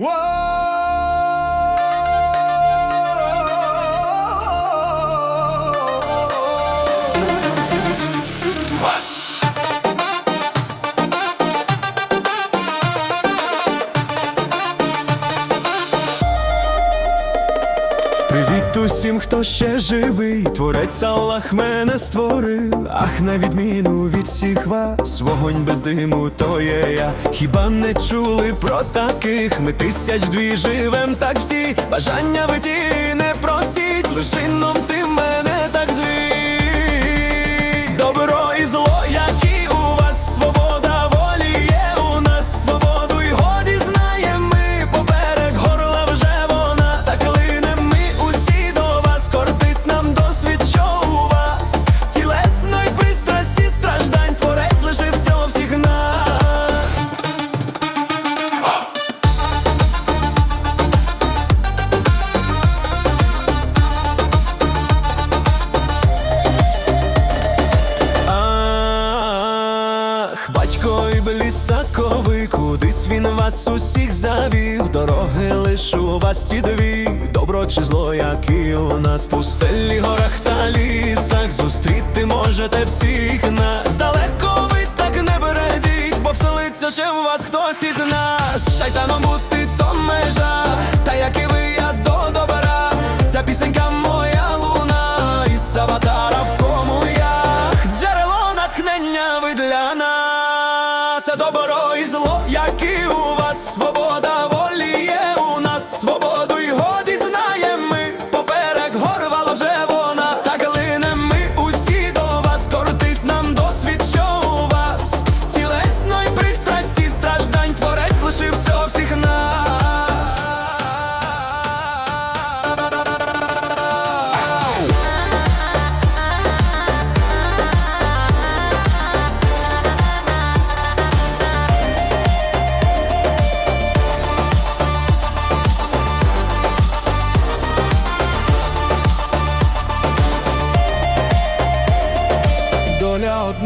Whoa! Привіт усім, хто ще живий, творець Аллах мене створив, ах, на відміну від всіх вас, вогонь без диму, то є я. Хіба не чули про таких? Ми тисяч дві живем, так всі бажання ви ті не просіть, лиш чином ти мене батько таковий, кудись він вас усіх завів. Дороги лиш у вас ті дві, добро чи зло, як і у нас пустелі горах та лісах. Зустріти можете всіх нас. Далеко ви так не бередіть, бо вселиться ще в вас хтось із нас. Шайтаном бути то межа, та як і ви, я до добра. Ця пісенька моя луна, із аватара в кому я джерело натхнення ви для нас, добро і зло, які у вас свобода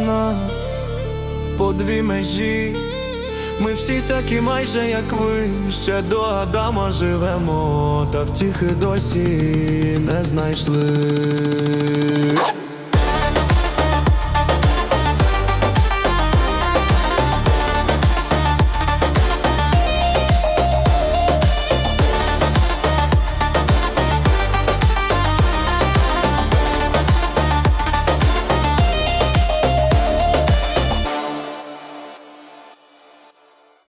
Одна, по дві межі. Ми всі такі майже як ви, ще до Адама живемо, та втіхи досі не знайшли.